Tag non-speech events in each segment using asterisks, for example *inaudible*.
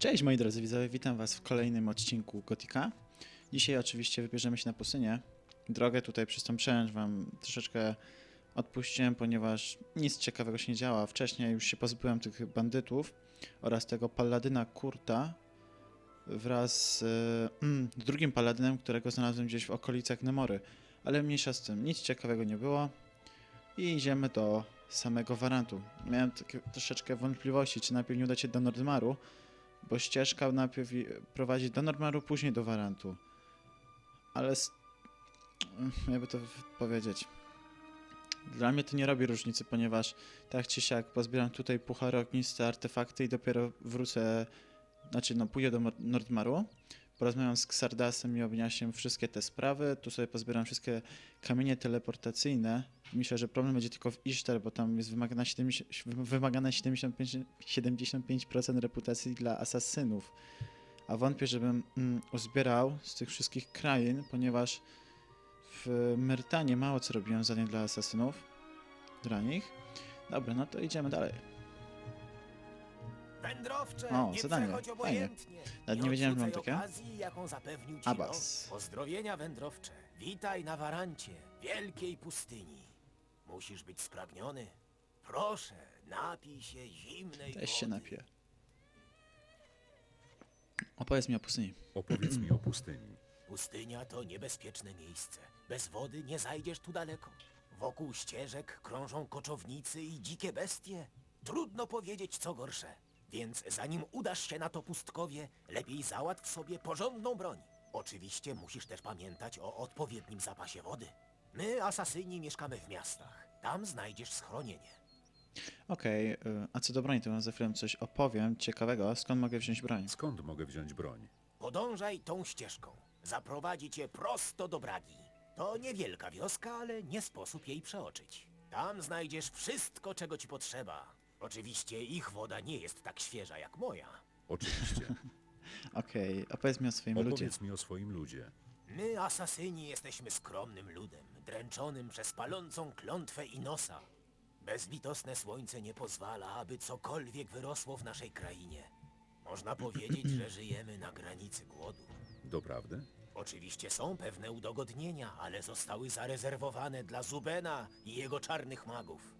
Cześć moi drodzy widzowie, witam was w kolejnym odcinku Gotika. Dzisiaj oczywiście wybierzemy się na pustynię. Drogę tutaj przez tą przełęcz wam troszeczkę odpuściłem, ponieważ nic ciekawego się nie działa. Wcześniej już się pozbyłem tych bandytów oraz tego paladyna Kurta wraz z e, drugim paladynem, którego znalazłem gdzieś w okolicach Nemory. Ale mniejsza z tym, nic ciekawego nie było i idziemy do samego Warantu. Miałem takie troszeczkę wątpliwości, czy najpierw nie udać się do Nordmaru, bo ścieżka najpierw prowadzi do Nordmaru, później do Warantu. Ale jakby to powiedzieć. Dla mnie to nie robi różnicy, ponieważ tak czy siak pozbieram tutaj puchary ogniste, artefakty i dopiero wrócę, znaczy no pójdę do Nordmaru, porozmawiam z Xardasem i objaśnię wszystkie te sprawy, tu sobie pozbieram wszystkie kamienie teleportacyjne. Myślę, że problem będzie tylko w Ishtar, bo tam jest wymagana, 70, wymagane 75, 75% reputacji dla asasynów. A wątpię, żebym mm, uzbierał z tych wszystkich krain, ponieważ w Myrtanie mało co robiłem zadań dla asasynów. Dla nich. Dobra, no to idziemy dalej. Wędrowcze, O, nie zadanie. przechodź obojętnie. Nawet nie wiedziałem, że mam takie. okazji, jaką zapewnił ci Abbas. los. Pozdrowienia wędrowcze. Witaj na Warancie, wielkiej pustyni. Musisz być spragniony. Proszę, napij się zimnej Też się wody. napiję. Opowiedz mi o pustyni. Opowiedz mi o pustyni. Pustynia to niebezpieczne miejsce. Bez wody nie zajdziesz tu daleko. Wokół ścieżek krążą koczownicy i dzikie bestie. Trudno powiedzieć co gorsze. Więc zanim udasz się na to pustkowie, lepiej załatw sobie porządną broń. Oczywiście musisz też pamiętać o odpowiednim zapasie wody. My, asasyni, mieszkamy w miastach. Tam znajdziesz schronienie. Okej, y, a co do broni, to wam za chwilę coś opowiem ciekawego. Skąd mogę wziąć broń? Skąd mogę wziąć broń? Podążaj tą ścieżką. Zaprowadzi cię prosto do Bragi. To niewielka wioska, ale nie sposób jej przeoczyć. Tam znajdziesz wszystko, czego ci potrzeba. Oczywiście ich woda nie jest tak świeża jak moja. Oczywiście. *laughs* Okej, opowiedz mi o swoim ludzie. Opowiedz mi o swoim ludzie. My, asasyni, jesteśmy skromnym ludem, dręczonym przez palącą klątwę i nosa. Bezlitosne słońce nie pozwala, aby cokolwiek wyrosło w naszej krainie. Można powiedzieć, że *clears throat* żyjemy na granicy głodu. Doprawdy? Oczywiście są pewne udogodnienia, ale zostały zarezerwowane dla Zubena i jego czarnych magów.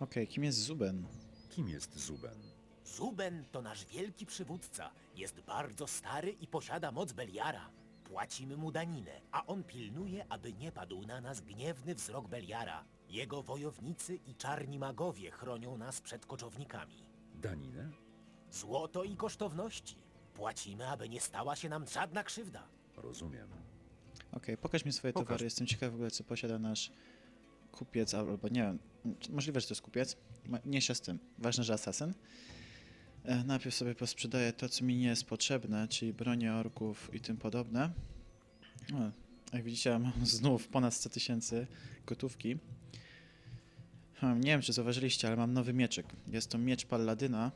Okej, kim jest Zuben? Kim jest Zuben? Zuben to nasz wielki przywódca. Jest bardzo stary i posiada moc Beliara. Płacimy mu daninę, a on pilnuje, aby nie padł na nas gniewny wzrok Beliara. Jego wojownicy i czarni magowie chronią nas przed koczownikami. Daninę? Złoto i kosztowności. Płacimy, aby nie stała się nam żadna krzywda. Rozumiem. Okej, pokaż mi swoje Pokaż. towary. Jestem ciekaw w ogóle, co posiada nasz kupiec, albo nie wiem, możliwe, że to jest kupiec. Mniejsza z tym. Ważne, że asasyn. E, najpierw sobie posprzedaję to, co mi nie jest potrzebne, czyli bronie orków i tym podobne. Jak widzicie, mam *laughs* znów ponad 100 tysięcy gotówki. Hmm, nie wiem, czy zauważyliście, ale mam nowy mieczyk. Jest to miecz Palladyna.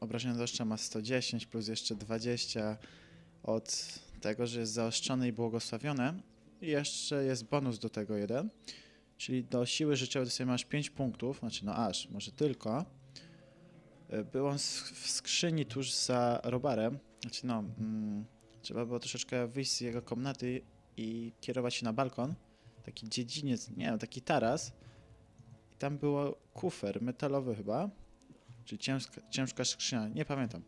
Obrażenia do ostrza ma 110 plus jeszcze 20 od tego, że jest zaostrzone i błogosławione. I jeszcze jest bonus do tego jeden. Czyli do siły życiowej sobie masz 5 punktów, znaczy no aż, może tylko. Y, Był on w skrzyni tuż za robarem. Znaczy no, mm, trzeba było troszeczkę wyjść z jego komnaty i kierować się na balkon. Taki dziedziniec, nie wiem, taki taras. I tam było kufer metalowy chyba. Czy ciężka, ciężka skrzynia, nie pamiętam.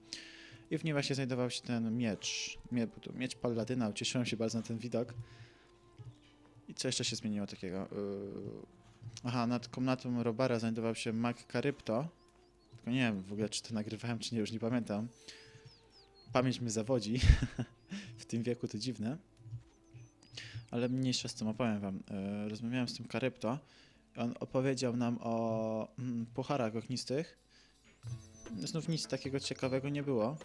I w niej właśnie znajdował się ten miecz. Miecz Palladyna. Ucieszyłem się bardzo na ten widok. I co jeszcze się zmieniło takiego? Yy... Aha, nad komnatą Robara znajdował się Mag Karypto. Tylko nie wiem w ogóle, czy to nagrywałem, czy nie, już nie pamiętam. Pamięć mnie zawodzi. *laughs* w tym wieku to dziwne. Ale mniejsza z tym opowiem wam. Yy, rozmawiałem z tym Karypto. On opowiedział nam o mm, pucharach ognistych. Znów nic takiego ciekawego nie było.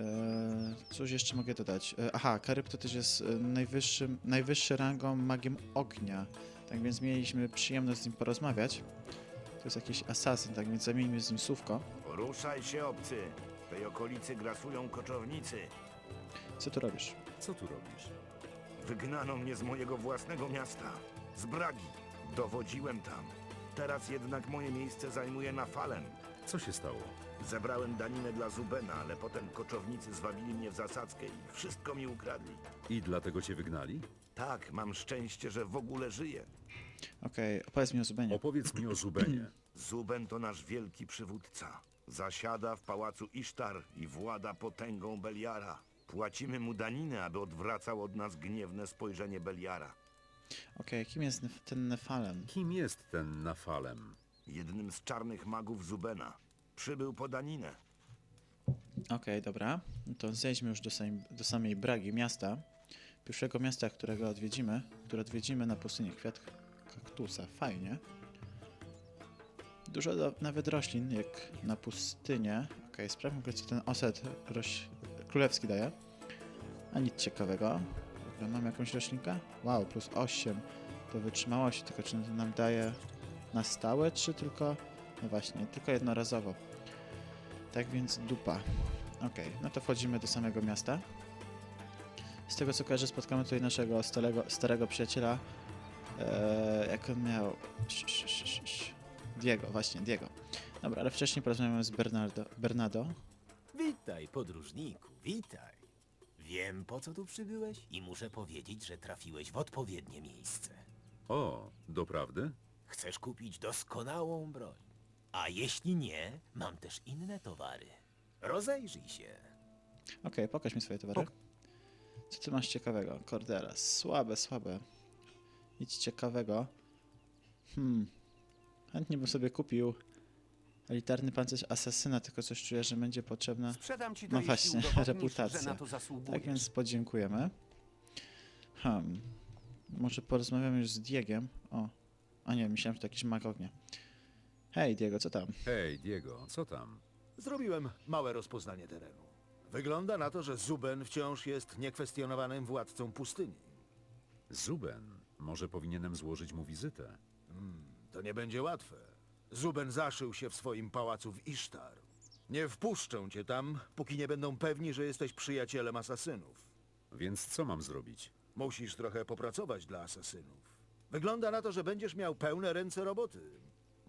Eee, cóż jeszcze mogę dodać? Eee, aha, Karypto też jest e, najwyższym, najwyższy rangą magiem ognia. Tak więc mieliśmy przyjemność z nim porozmawiać. To jest jakiś asasyn, tak więc zamieńmy z nim słówko. Ruszaj się, obcy. W tej okolicy grasują koczownicy. Co tu robisz? Co tu robisz? Wygnano mnie z mojego własnego miasta. Z Bragi. Dowodziłem tam. Teraz jednak moje miejsce zajmuje Nafalen. Co się stało? Zebrałem daninę dla Zubena, ale potem koczownicy zwabili mnie w zasadzkę i wszystko mi ukradli. I dlatego cię wygnali? Tak, mam szczęście, że w ogóle żyję. Okej, opowiedz mi o Zubenie. Opowiedz mi o Zubenie. *clears throat* Zuben to nasz wielki przywódca. Zasiada w pałacu Isztar i włada potęgą Beliara. Płacimy mu daninę, aby odwracał od nas gniewne spojrzenie Beliara. Okej, kim jest Nef- ten Nefalem? Kim jest ten Nafalem? Jednym z czarnych magów Zubena. Przybył po daninę. Okej, dobra. No to zejdźmy już do, samej, do samej Bragi, miasta. Pierwszego miasta, którego odwiedzimy, które odwiedzimy na pustyni kwiat kaktusa. Fajnie. Dużo do, nawet roślin, jak na pustynię. Okej, sprawdźmy, w ogóle, co ten oset roś, królewski daje. A nic ciekawego. Dobra, mam jakąś roślinkę? Wow, plus 8 do wytrzymałości, tylko czy to nam daje na stałe, czy tylko... No właśnie, tylko jednorazowo. Tak więc dupa. Okej, no to wchodzimy do samego miasta. Z tego co kojarzę, spotkamy tutaj naszego starego, starego przyjaciela. Eee, jak on miał. Diego, właśnie, Diego. Dobra, ale wcześniej porozmawiamy z Bernardo. Bernardo. Witaj, podróżniku, witaj. Wiem, po co tu przybyłeś i muszę powiedzieć, że trafiłeś w odpowiednie miejsce. O, doprawdy? Chcesz kupić doskonałą broń. A jeśli nie, mam też inne towary. Rozejrzyj się. Okej, pokaż mi swoje towary. Co ty masz ciekawego? Cordera. Słabe, słabe. Nic ciekawego. Hmm. Chętnie bym sobie kupił elitarny pancerz asasyna, tylko coś czuję, że będzie potrzebna. Sprzedam ci to, No jeśli właśnie, *laughs* udowodnisz, reputacja. że na to zasługujesz. Tak więc podziękujemy. Hmm. Może porozmawiamy już z Diegiem. O. A nie, myślałem, że to jakiś mag ognia. Hej, Diego, co tam? Hej, Diego, co tam? Zrobiłem małe rozpoznanie terenu. Wygląda na to, że Zuben wciąż jest niekwestionowanym władcą pustyni. Zuben. Może powinienem złożyć mu wizytę. To nie będzie łatwe. Zuben zaszył się w swoim pałacu w Isztar. Nie wpuszczą cię tam, póki nie będą pewni, że jesteś przyjacielem asasynów. Więc co mam zrobić? Musisz trochę popracować dla asasynów. Wygląda na to, że będziesz miał pełne ręce roboty.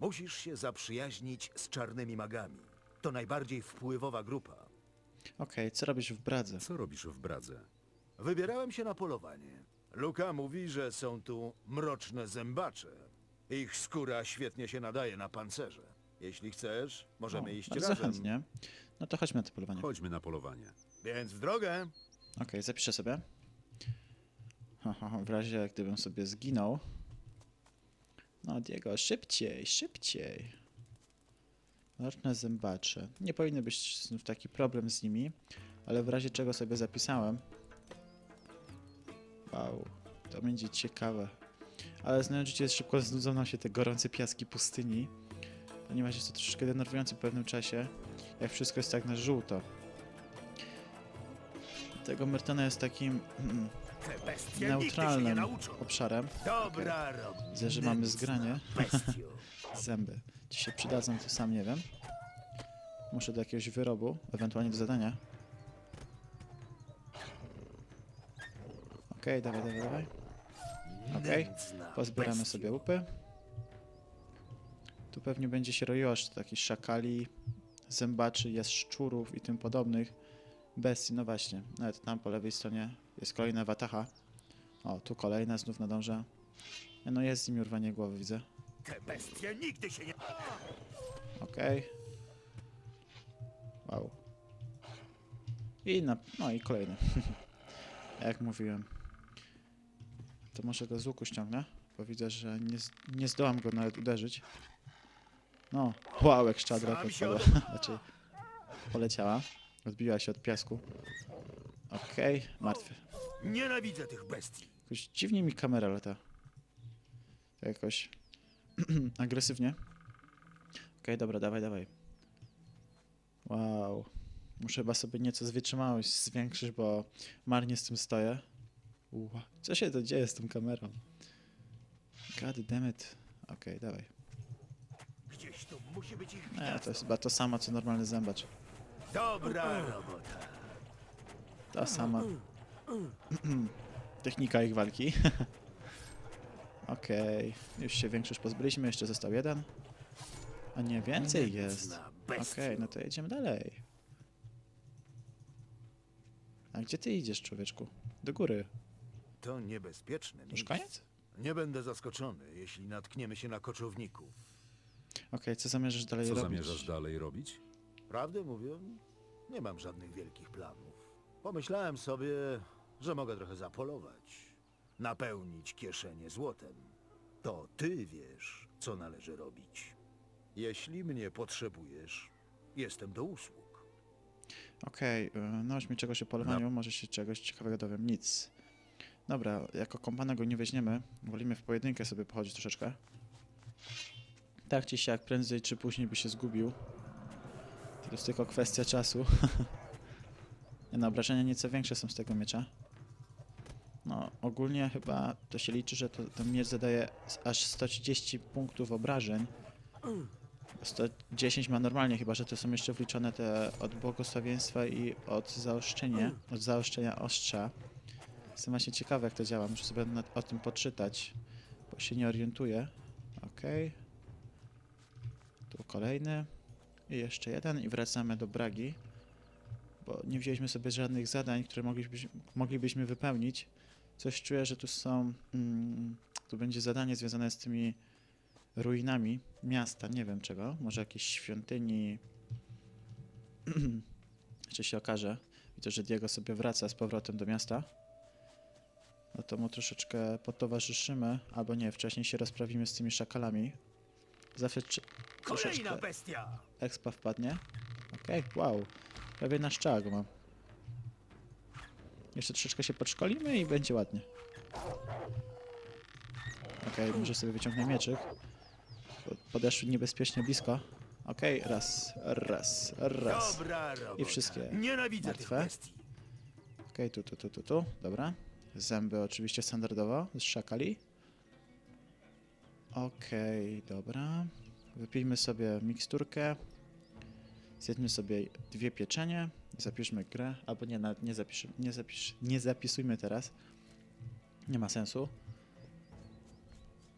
Musisz się zaprzyjaźnić z czarnymi magami. To najbardziej wpływowa grupa. Okej, co robisz w Bradze? Co robisz w Bradze? Wybierałem się na polowanie. Luka mówi, że są tu mroczne zębacze. Ich skóra świetnie się nadaje na pancerze. Jeśli chcesz, możemy O, iść bardzo razem. chętnie. No to chodźmy na to polowanie. Chodźmy na polowanie. Więc w drogę. Okej, zapiszę sobie. Ha, ha, ha, w razie gdybym sobie zginął. No, Diego, szybciej, szybciej. Roczne zębacze. Nie powinny być znów taki problem z nimi, ale w razie czego sobie zapisałem. Wow, to będzie ciekawe. Ale znając życie, szybko znudzą nam się te gorące piaski pustyni, ponieważ jest to troszeczkę denerwujące w pewnym czasie, jak wszystko jest tak na żółto. Tego Mertona jest takim *clears throat* Te bestie nigdy się nie neutralnym obszarem. Dobra robota. Widzę, że mamy zgranie. *laughs* Zęby. Czy się przydadzą, to sam nie wiem. Muszę do jakiegoś wyrobu, ewentualnie do zadania. Okej, dawaj, dawaj, dawaj. Okej, Nędzna pozbieramy sobie łupy. Tu pewnie będzie się roiło aż takich szakali, zębaczy, jaszczurów i tym podobnych bestii. No właśnie, nawet tam po lewej stronie jest kolejna watacha. O, tu kolejna, znów nadąża. No jest z nimi urwanie głowy, widzę. Te bestie nigdy się nie... Okej. Wow. I na... No i kolejny. *laughs* Jak mówiłem. To może go z łuku ściągnę, bo widzę, że nie, nie zdołam go nawet uderzyć. No, wow, jak szczadra podpadła. Znaczy, *laughs* poleciała. Odbiła się od piasku. Okej, martwy. Nienawidzę tych bestii. Jakoś dziwnie mi kamera lata. Tak jakoś *clears throat* agresywnie. Okej, dobra, dawaj, dawaj. Wow. Muszę chyba sobie nieco z wytrzymałość zwiększyć, bo marnie z tym stoję. Ua. Co się to dzieje z tą kamerą? God damn it. Okej, dawaj. Gdzieś tu musi być ich Nie, to jest chyba to samo, co normalny zębacz. Dobra robota. Ta sama *clears throat* technika ich walki. *laughs* Okej, już się większość pozbyliśmy, jeszcze został jeden. A nie, więcej jest. Okej, no to jedziemy dalej. A gdzie ty idziesz, człowieczku? Do góry. To niebezpieczne To już miejsce. koniec? Nie będę zaskoczony, jeśli natkniemy się na koczowników. Okej, co zamierzasz dalej Co robić? zamierzasz dalej robić? Prawdę mówiąc, nie mam żadnych wielkich planów. Pomyślałem sobie, że mogę trochę zapolować, napełnić kieszenie złotem. To ty wiesz, co należy robić. Jeśli mnie potrzebujesz, jestem do usług. Okej, okay, naucz mi czegoś o polowaniu, może się czegoś ciekawego dowiem. Nic. Dobra, jako kompana go nie weźmiemy. Wolimy w pojedynkę sobie pochodzić troszeczkę. Tak czy siak, prędzej czy później by się zgubił. To jest tylko kwestia czasu. *laughs* nie no, obrażenia nieco większe są z tego miecza. No, ogólnie chyba to się liczy, że to, ten miecz zadaje aż 130 punktów obrażeń. 110 ma normalnie, chyba że to są jeszcze wliczone te od błogosławieństwa i od zaoszczenia, od zaoszczenia ostrza. Jestem właśnie ciekawy jak to działa, muszę sobie nad, o tym poczytać, bo się nie orientuję. Okej. Tu kolejny. Jeszcze jeden i wracamy do Bragi. Bo nie wzięliśmy sobie żadnych zadań, które moglibyśmy, moglibyśmy wypełnić. Coś czuję, że tu są... Mm, tu będzie zadanie związane z tymi ruinami miasta, nie wiem czego, może jakiejś świątyni. *clears throat* Jeszcze się okaże. Widzę, że Diego sobie wraca z powrotem do miasta. No to mu troszeczkę potowarzyszymy, albo nie, wcześniej się rozprawimy z tymi szakalami. Zawsze Kolejna troszeczkę bestia! expa wpadnie. Okej, wow. Prawie na szczał go mam. Jeszcze troszeczkę się podszkolimy i będzie ładnie. Okej, może sobie wyciągnę mieczyk. Bo niebezpiecznie blisko. Okej, raz, raz, raz. Dobra robota. Wszystkie Nienawidzę martwe. tych bestii. Okej, tu, tu, tu, tu, tu. Dobra. Zęby oczywiście standardowo z szakali. Okej, dobra. Wypijmy sobie miksturkę. Zjedzmy sobie dwie pieczenie. Zapiszmy grę. Albo nie, nie, zapisz, nie, zapisz, nie zapisujmy teraz. Nie ma sensu.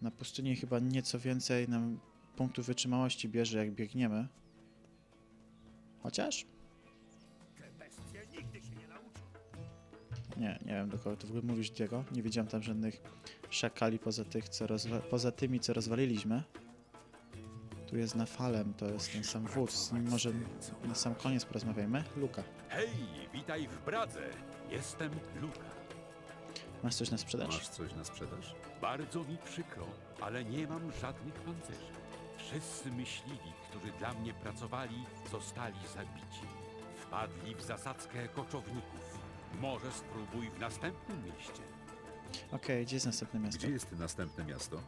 Na pustyni chyba nieco więcej nam punktów wytrzymałości bierze jak biegniemy. Chociaż? Nie. Nie, wiem do kogo ty w ogóle mówisz, Diego. Nie widziałem tam żadnych szakali poza, tych, co poza tymi, co rozwaliliśmy. Tu jest na falem, to jest ten sam wódz. Z nim może na sam koniec porozmawiajmy. Luka, Hej, witaj w Bradze. Jestem Luka. masz coś na sprzedaż? Masz coś na sprzedaż? Bardzo mi przykro, ale nie mam żadnych pancerzy. Wszyscy myśliwi, którzy dla mnie pracowali, zostali zabici. Wpadli w zasadzkę koczowników. Może spróbuj w następnym mieście. Okej, gdzie jest następne miasto? Gdzie jest następne miasto?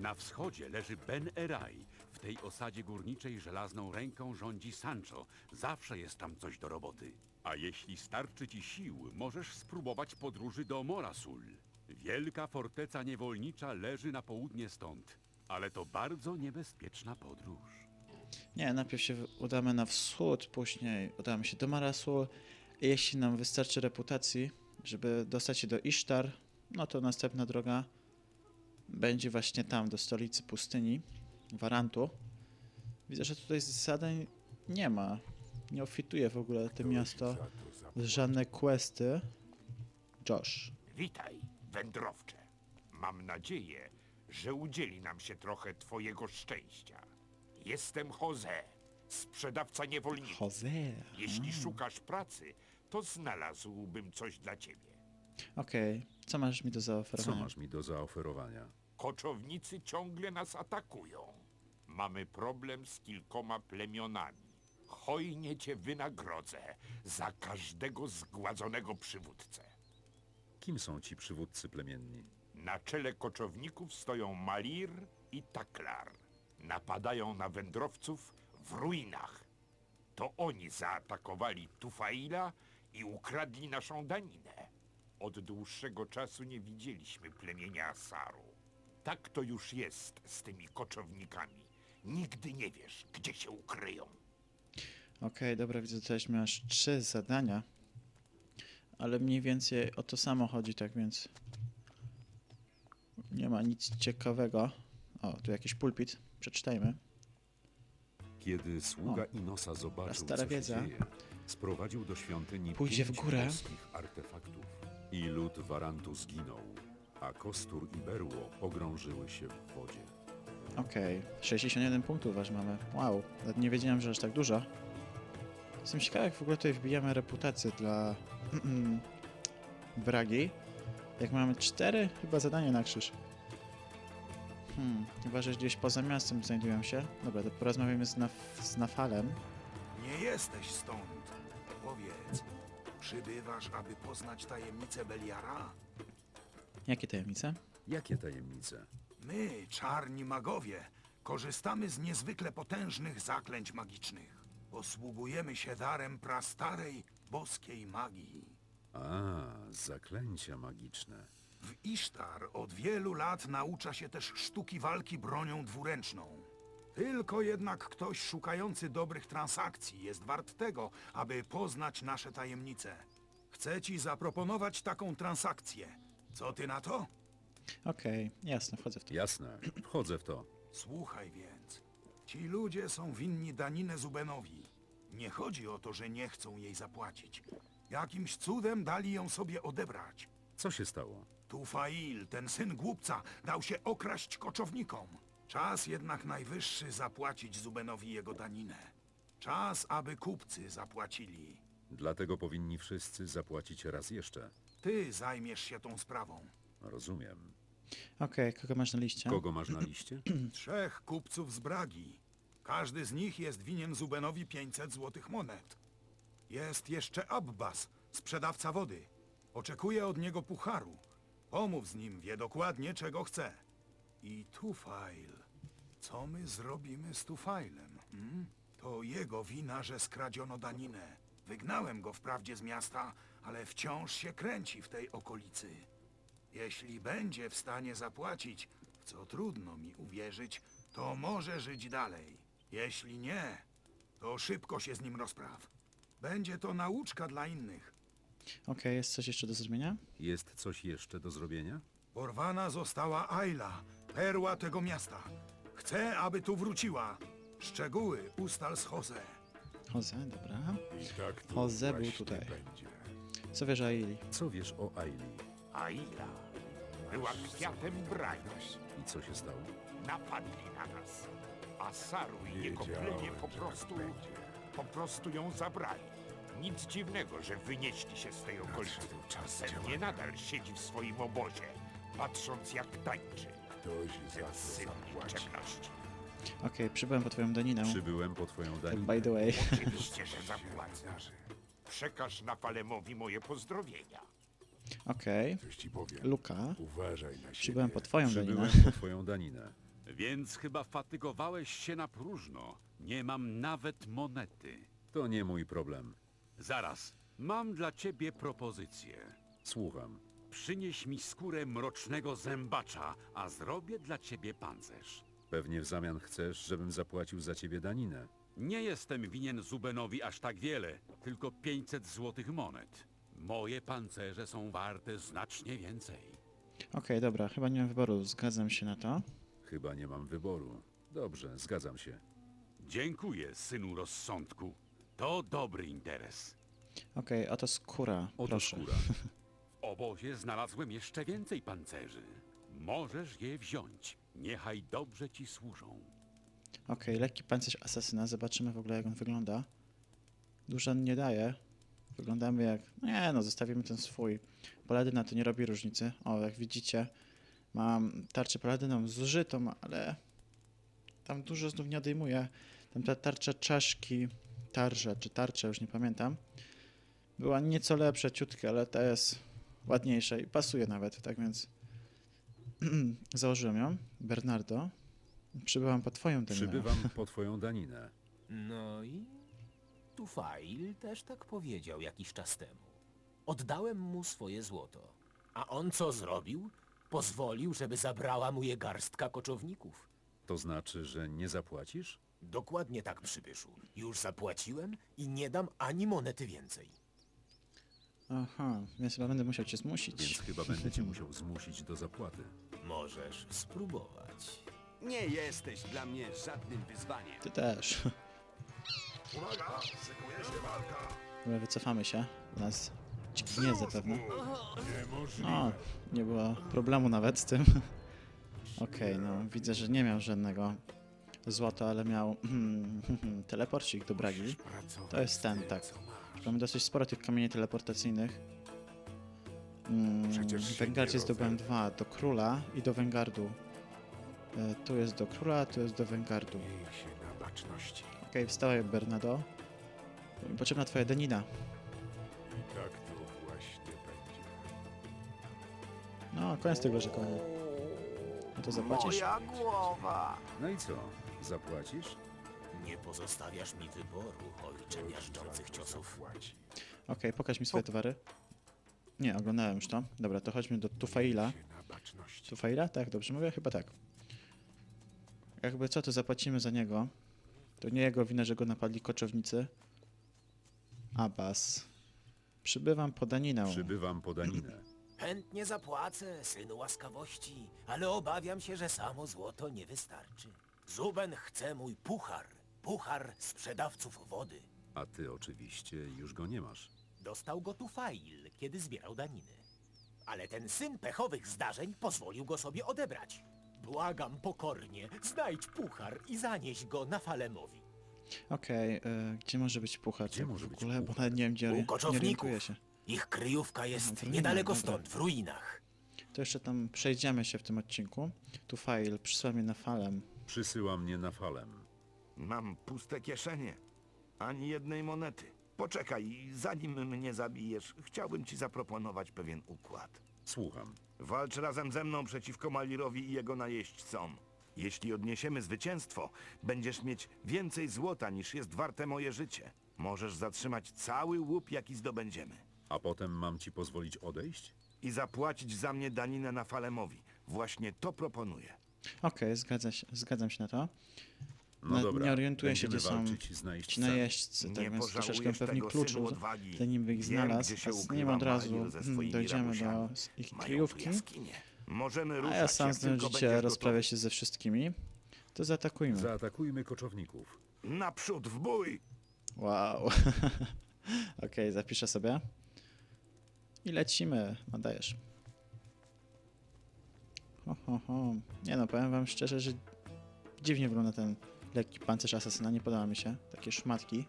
Na wschodzie leży Ben Eraj. W tej osadzie górniczej żelazną ręką rządzi Sancho. Zawsze jest tam coś do roboty. A jeśli starczy ci sił, możesz spróbować podróży do Morasul. Wielka forteca niewolnicza leży na południe stąd. Ale to bardzo niebezpieczna podróż. Nie, najpierw się udamy na wschód, później udamy się do Marasul. Jeśli nam wystarczy reputacji, żeby dostać się do Isztar, no to następna droga będzie właśnie tam, do stolicy pustyni, Warantu. Widzę, że tutaj zadań nie ma. Nie ofituje w ogóle to miasto w żadne questy. Josh. Witaj, wędrowcze. Mam nadzieję, że udzieli nam się trochę twojego szczęścia. Jestem Jose, sprzedawca niewolników. Jose. Jeśli szukasz pracy, to znalazłbym coś dla ciebie. Okej, co masz mi do Co zaoferowania? masz mi do zaoferowania? Koczownicy ciągle nas atakują. Mamy problem z kilkoma plemionami. Hojnie cię wynagrodzę za każdego zgładzonego przywódcę. Kim są ci przywódcy plemienni? Na czele koczowników stoją Malir i Taklar. Napadają na wędrowców w ruinach. To oni zaatakowali Tufaila i ukradli naszą daninę. Od dłuższego czasu nie widzieliśmy plemienia Asaru. Tak to już jest z tymi koczownikami. Nigdy nie wiesz, gdzie się ukryją. Okej, dobra, widzę, tutaj masz trzy zadania. Ale mniej więcej o to samo chodzi, tak więc. Nie ma nic ciekawego. O, tu jakiś pulpit. Przeczytajmy. Kiedy sługa Inosa zobaczył, stara co się wiedza. dzieje, sprowadził do świątyni Pójdzie w pięć górę. boskich artefaktów. I lud Warantu zginął, a Kostur i Berło pogrążyły się w wodzie. Okej, 61 punktów aż mamy. Wow, nawet nie wiedziałem, że aż tak dużo. Jestem ciekawy, jak w ogóle tutaj wbijamy reputację dla *clears throat* Bragi. Jak mamy cztery chyba zadania na krzyż. Hmm, chyba, że gdzieś poza miastem znajdują się. Dobra, to porozmawiamy z, Naf z Nafalem. Nie jesteś stąd. Powiedz, przybywasz, aby poznać tajemnicę Beliara? Jakie tajemnice? Jakie tajemnice? My, czarni magowie, korzystamy z niezwykle potężnych zaklęć magicznych. Posługujemy się darem prastarej, boskiej magii. A, zaklęcia magiczne. W Isztar od wielu lat naucza się też sztuki walki bronią dwuręczną. Tylko jednak ktoś szukający dobrych transakcji jest wart tego, aby poznać nasze tajemnice. Chcę ci zaproponować taką transakcję. Co ty na to? Okej, jasne, wchodzę w to. Jasne, wchodzę w to. Słuchaj więc. Ci ludzie są winni daninę Zubenowi. Nie chodzi o to, że nie chcą jej zapłacić. Jakimś cudem dali ją sobie odebrać. Co się stało? Tufail, ten syn głupca, dał się okraść koczownikom. Czas jednak najwyższy zapłacić Zubenowi jego daninę. Czas, aby kupcy zapłacili. Dlatego powinni wszyscy zapłacić raz jeszcze. Ty zajmiesz się tą sprawą. Rozumiem. Okej, kogo masz na liście? Kogo masz na liście? *clears throat* Trzech kupców z Bragi. Każdy z nich jest winien Zubenowi 500 złotych monet. Jest jeszcze Abbas, sprzedawca wody. Oczekuje od niego pucharu. Pomów z nim, wie dokładnie czego chce. I Tufail. Co my zrobimy z Tufailem? Hmm? To jego wina, że skradziono daninę. Wygnałem go wprawdzie z miasta, ale wciąż się kręci w tej okolicy. Jeśli będzie w stanie zapłacić, w co trudno mi uwierzyć, to może żyć dalej. Jeśli nie, to szybko się z nim rozpraw. Będzie to nauczka dla innych. Okej, jest coś jeszcze do zrobienia? Jest coś jeszcze do zrobienia? Porwana została Ayla, perła tego miasta. Chcę, aby tu wróciła. Szczegóły ustal z Jose. Jose, dobra. I tak tu Jose był właśnie tutaj. będzie. Co wiesz o Aili? Co wiesz o Aili? Aila była kwiatem brani. I co się stało? Napadli na nas. A Saru i jego plemię po prostu, po prostu ją zabrali. Nic dziwnego, że wynieśli się z tej okolicy. Pewnie nadal siedzi w swoim obozie, patrząc jak tańczy. Ten syn niczemności. Okej, przybyłem po twoją daninę. Przybyłem po twoją Tak, daninę. by the way. Oczywiście, że zapłacę. Przekaż Napalemowi moje pozdrowienia. Okej. Luka. Uważaj na Przybyłem po twoją daninę. Przybyłem po twoją daninę. Więc chyba fatygowałeś się na próżno. Nie mam nawet monety. To nie mój problem. Zaraz, mam dla ciebie propozycję. Słucham. Przynieś mi skórę mrocznego zębacza, a zrobię dla ciebie pancerz. Pewnie w zamian chcesz, żebym zapłacił za ciebie daninę. Nie jestem winien Zubenowi aż tak wiele, tylko 500 złotych monet. Moje pancerze są warte znacznie więcej. Okej, dobra, chyba nie mam wyboru, zgadzam się na to. Chyba nie mam wyboru. Dobrze, zgadzam się. Dziękuję, synu rozsądku. To dobry interes. Okej, oto skóra, Oto proszę. skóra. *laughs* W obozie znalazłem jeszcze więcej pancerzy. Możesz je wziąć. Niechaj dobrze ci służą. Okej, lekki pancerz asasyna, zobaczymy w ogóle jak on wygląda. Dużo nie daje. Wyglądamy jak... Nie no, zostawimy ten swój. Paladyna to nie robi różnicy. O, jak widzicie, mam tarczę paladyną zużytą, ale tam dużo znów nie odejmuje. Tam ta tarcza czaszki, tarcza czy tarcza, już nie pamiętam, była nieco lepsza, ciutka, ale ta jest ładniejsza i pasuje nawet, tak więc *clears throat* założyłem ją. Bernardo, przybyłam po twoją daninę. Przybywam po twoją daninę. No i Tufail też tak powiedział jakiś czas temu. Oddałem mu swoje złoto. A on co zrobił? Pozwolił, żeby zabrała mu je garstka koczowników. To znaczy, że nie zapłacisz? Dokładnie tak, przybyszu. Już zapłaciłem i nie dam ani monety więcej. Aha, więc chyba będę musiał cię zmusić. Więc chyba będę cię musiał zmusić do zapłaty. Możesz spróbować. Nie jesteś dla mnie żadnym wyzwaniem. Ty też. Dobra, wycofamy się. U nas dźgnie zapewne. No, nie było problemu nawet z tym. *laughs* Okej, no widzę, że nie miał żadnego złota, ale miał *laughs* teleporcik do Bragi. To jest ten, tak. Mamy dosyć sporo tych kamieni teleportacyjnych. Mm, w Wengardzie zdobyłem dwa, do Króla i do Wengardu. E, tu jest do Króla, tu jest do Wengardu. Miej się na baczności. Okej, wstawaj Bernardo. Potrzebna twoja denina. I tak to właśnie będzie. No, koniec tego rzekomo. No to zapłacisz? Moja głowa! No i co? Zapłacisz? Nie pozostawiasz mi wyboru, ojcze miażdżących ciosów. Płaci. Okej, pokaż mi swoje towary. Nie, oglądałem już to. Dobra, to chodźmy do Tufaila. Się na baczności. Tufaila? Tak, dobrze mówię? Chyba tak. Jakby co, to zapłacimy za niego. To nie jego wina, że go napadli koczownicy. Abbas. Przybywam po daninę. Przybywam po daninę. Chętnie zapłacę, synu łaskawości, ale obawiam się, że samo złoto nie wystarczy. Zuben chce mój puchar, puchar sprzedawców wody. A ty oczywiście już go nie masz. Dostał go Tufail, kiedy zbierał daniny. Ale ten syn pechowych zdarzeń pozwolił go sobie odebrać. Błagam pokornie, znajdź puchar i zanieś go na Falemowi. Okej, e, gdzie może być puchar? Gdzie może w być ogóle, bo puchar? nawet nie wiem, gdzie U nie koczowników. orientuję się. Ich kryjówka jest ruinach, niedaleko dobra. stąd, w ruinach. To jeszcze tam przejdziemy się w tym odcinku. Tufail przysłał mnie na falę. Przysyła mnie na falem. Mam puste kieszenie. Ani jednej monety. Poczekaj, zanim mnie zabijesz, chciałbym ci zaproponować pewien układ. Słucham. Walcz razem ze mną przeciwko Malirowi i jego najeźdźcom. Jeśli odniesiemy zwycięstwo, będziesz mieć więcej złota niż jest warte moje życie. Możesz zatrzymać cały łup, jaki zdobędziemy. A potem mam ci pozwolić odejść? I zapłacić za mnie daninę na Falemowi. Właśnie to proponuję. Okej, zgadza się, zgadzam się na to. No Na- dobra. nie orientuję się, gdzie są walczyć z Ci najeźdźcy, tak Nie więc troszeczkę pożałujesz pewnie tego kluczu, synu odwagi. zanim by ich Wiem, znalazł, gdzie się a z nim ukrywa od razu Malir ze swoimi dojdziemy do rabusiami. ich Mają tu kryjówki, jaskinie. Możemy a ruszać, ja sam jak tylko będziesz rozprawiać się ze wszystkimi. To zaatakujmy. Zaatakujmy koczowników. gotowy. Naprzód, w bój! Wow. *laughs* Okej, zapiszę sobie. I lecimy. No dajesz. Ho, ho, ho. Nie no, powiem wam szczerze, że dziwnie wygląda ten lekki pancerz asasyna. Nie podoba mi się. Takie szmatki.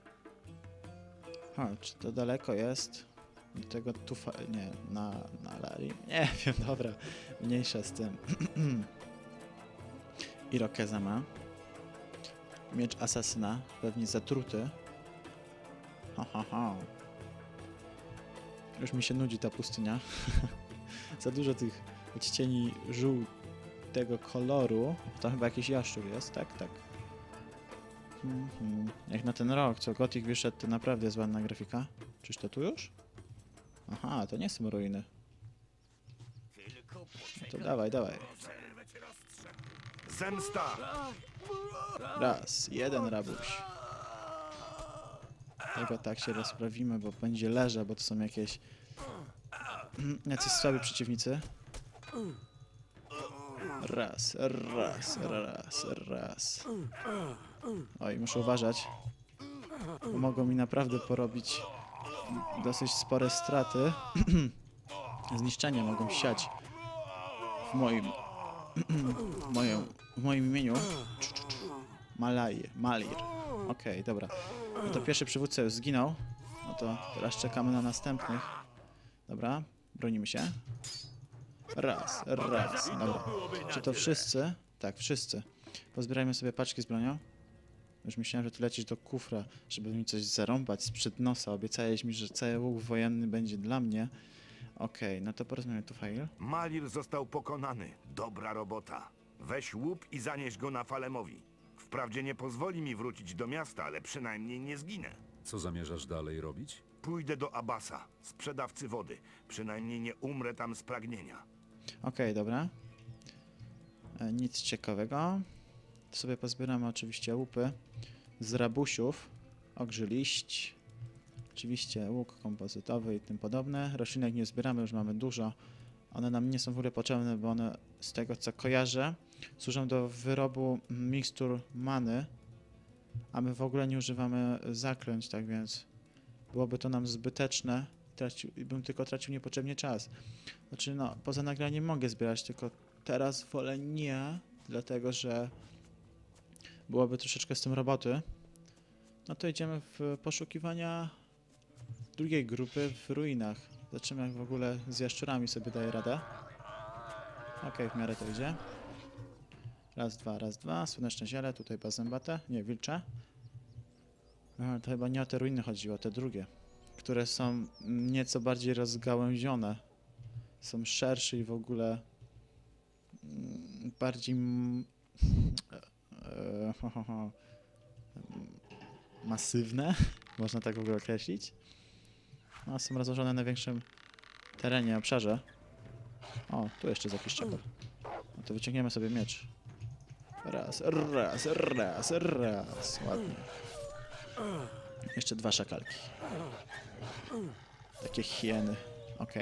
O, czy to daleko jest? Do tego tufa... Nie, na, na Lari? Nie *laughs* wiem, dobra. Mniejsza z tym. *clears throat* Irokeza ma. Miecz asasyna, pewnie zatruty. Ha, ha, ha. Już mi się nudzi ta pustynia. *laughs* Za dużo tych odcieni żółtego koloru. To chyba jakiś jaszczur jest, tak? Tak. Mhm. Jak na ten rok, co Gothic wyszedł, to naprawdę jest ładna grafika. Czyż to tu już? Aha, to nie są ruiny. To dawaj, dawaj. Zemsta! Raz, jeden rabuś. Tego tak się rozprawimy, bo będzie leża, bo to są jakieś jacyś słabi przeciwnicy. Raz, raz, raz, raz. Oj, muszę uważać. Mogą mi naprawdę porobić dosyć spore straty. *clears throat* Zniszczenia mogą siać w moim *clears throat* w moim, w moim imieniu. Malaj, Malir. Okej, dobra. No to pierwszy przywódca już zginął. No to teraz czekamy na następnych. Dobra, bronimy się. Raz, raz, dobra. Czy to wszyscy? Tak, wszyscy. Pozbierajmy sobie paczki z bronią. Już myślałem, że ty lecisz do kufra, żeby mi coś zarąbać sprzed nosa. Obiecałeś mi, że cały łuk wojenny będzie dla mnie. Okej, no to porozmawiamy tu, Fail. Malir został pokonany. Dobra robota. Weź łup i zanieś go na Falemowi. Wprawdzie nie pozwoli mi wrócić do miasta, ale przynajmniej nie zginę. Co zamierzasz dalej robić? Pójdę do Abasa, sprzedawcy wody. Przynajmniej nie umrę tam z pragnienia. Okej, dobra. E, nic ciekawego. Sobie pozbieramy oczywiście łupy z rabusiów, ogrzy liść, oczywiście łuk kompozytowy i tym podobne. Roślinek nie zbieramy, już mamy dużo. One nam nie są w ogóle potrzebne, bo one z tego co kojarzę służą do wyrobu mikstur many, a my w ogóle nie używamy zaklęć, tak więc byłoby to nam zbyteczne. Tracił, bym tylko tracił niepotrzebnie czas. Znaczy, no, poza nagraniem mogę zbierać, tylko teraz wolę nie, dlatego że byłoby troszeczkę z tym roboty. No to idziemy w poszukiwania drugiej grupy w ruinach. Zobaczymy, jak w ogóle z jaszczurami sobie daje radę. Okej, w miarę to idzie. Raz, dwa, raz, dwa. Słoneczne ziele, tutaj bazębate. Nie, wilcze. A, to chyba nie o te ruiny chodziło, te drugie, które są nieco bardziej rozgałęzione. Są szersze i w ogóle mm, bardziej mm, e, ho, mm, masywne, *laughs* można tak w ogóle określić. No, są rozłożone na większym terenie, obszarze. O, tu jeszcze jest jakiś szczepel. No to wyciągniemy sobie miecz. Raz, raz, raz, raz. Ładnie. Jeszcze dwa szakalki. Takie hieny. Ok.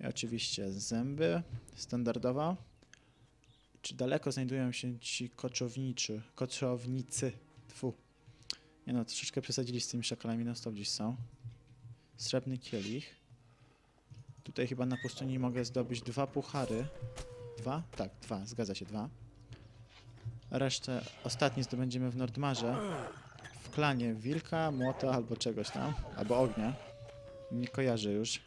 I oczywiście zęby. Standardowo. Czy daleko znajdują się ci koczowniczy, koczownicy? Tfu. Nie no, troszeczkę przesadzili z tymi szakalami, no stop gdzieś są. Srebrny kielich. Tutaj chyba na pustyni mogę zdobyć dwa puchary. Dwa? Tak, dwa, zgadza się, dwa. Resztę, ostatni zdobędziemy w Nordmarze. Klanie wilka, młota albo czegoś tam. Albo ognia. Nie kojarzę już.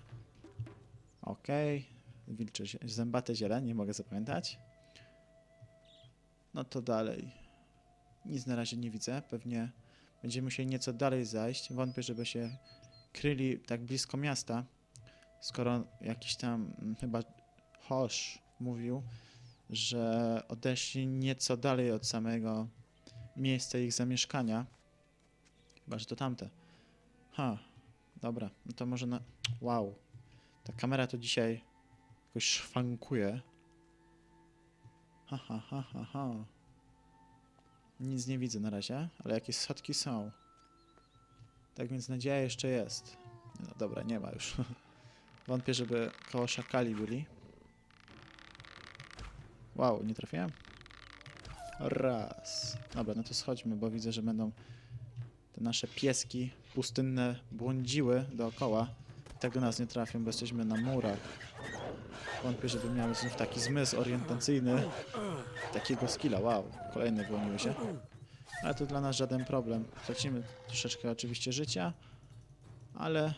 Okej. Wilcze, zie- zębate ziele, nie mogę zapamiętać. No to dalej. Nic na razie nie widzę. Pewnie będziemy musieli nieco dalej zajść. Wątpię, żeby się kryli tak blisko miasta. Skoro jakiś tam mm, chyba Hosz mówił, że odeszli nieco dalej od samego miejsca ich zamieszkania. Chyba, że to tamte. Ha, dobra, no to może na... Wow, ta kamera to dzisiaj jakoś szwankuje. Ha, ha, ha, ha, ha. Nic nie widzę na razie, ale jakieś schodki są. Tak więc nadzieja jeszcze jest. No dobra, nie ma już. *laughs* Wątpię, żeby koło szakali byli. Wow, nie trafiłem? Raz. Dobra, no to schodźmy, bo widzę, że będą nasze pieski pustynne błądziły dookoła. Do nas nie trafią, bo jesteśmy na murach. Wątpię, żeby miały znów taki zmysł orientacyjny. Takiego skilla, wow. Kolejne wyłoniły się. Ale to dla nas żaden problem. Tracimy troszeczkę oczywiście życia, ale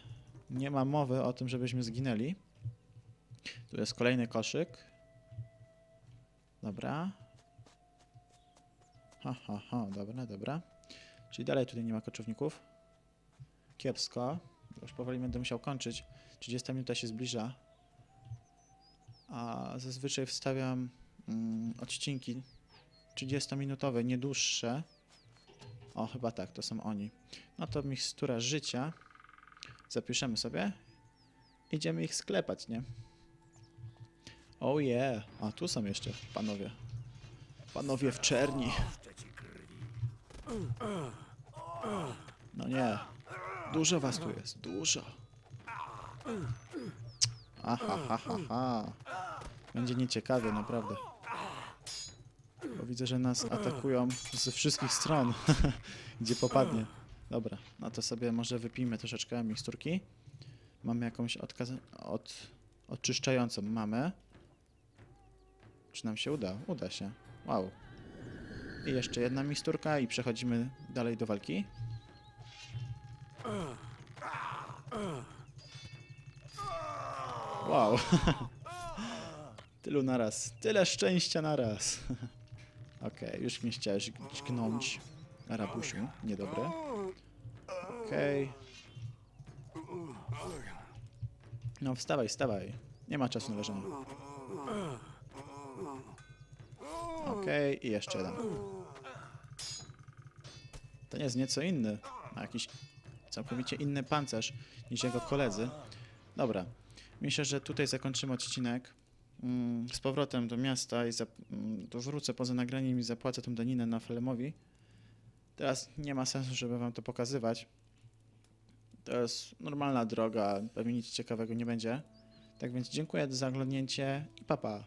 nie ma mowy o tym, żebyśmy zginęli. Tu jest kolejny koszyk. Dobra. Ha, ha, ha, dobra, dobra. Czyli dalej tutaj nie ma koczowników. Kiepsko. Już powoli będę musiał kończyć. 30 minuta się zbliża. A zazwyczaj wstawiam mm, odcinki 30-minutowe, nie dłuższe. O, chyba tak, to są oni. No to mikstura życia. Zapiszemy sobie. Idziemy ich sklepać, nie? Oh yeah. A tu są jeszcze panowie. Panowie w czerni. No nie. Dużo was tu jest, dużo. Aha, ha, ha, ha. Będzie nieciekawie, naprawdę. Bo widzę, że nas atakują ze wszystkich stron, *laughs* gdzie popadnie. Dobra, no to sobie może wypijmy troszeczkę miksturki. Mamy jakąś od, odczyszczającą. Mamy. Czy nam się uda? Uda się. Wow. I jeszcze jedna miksturka i przechodzimy dalej do walki. Wow. *laughs* Tylu naraz. Tyle szczęścia naraz. *laughs* Okej, już mnie chciałeś gnąć. Rabusiu, niedobre. Okej. No wstawaj, wstawaj. Nie ma czasu na leżenie. Okej, i jeszcze jeden. Ten jest nieco inny. Ma jakiś całkowicie inny pancerz niż jego koledzy. Dobra. Myślę, że tutaj zakończymy odcinek. Mm, Z powrotem do miasta i mm, wrócę poza nagraniem i zapłacę tą daninę na Felemowi. Teraz nie ma sensu, żeby wam to pokazywać. To jest normalna droga, pewnie nic ciekawego nie będzie. Tak więc dziękuję za oglądnięcie i papa. Pa.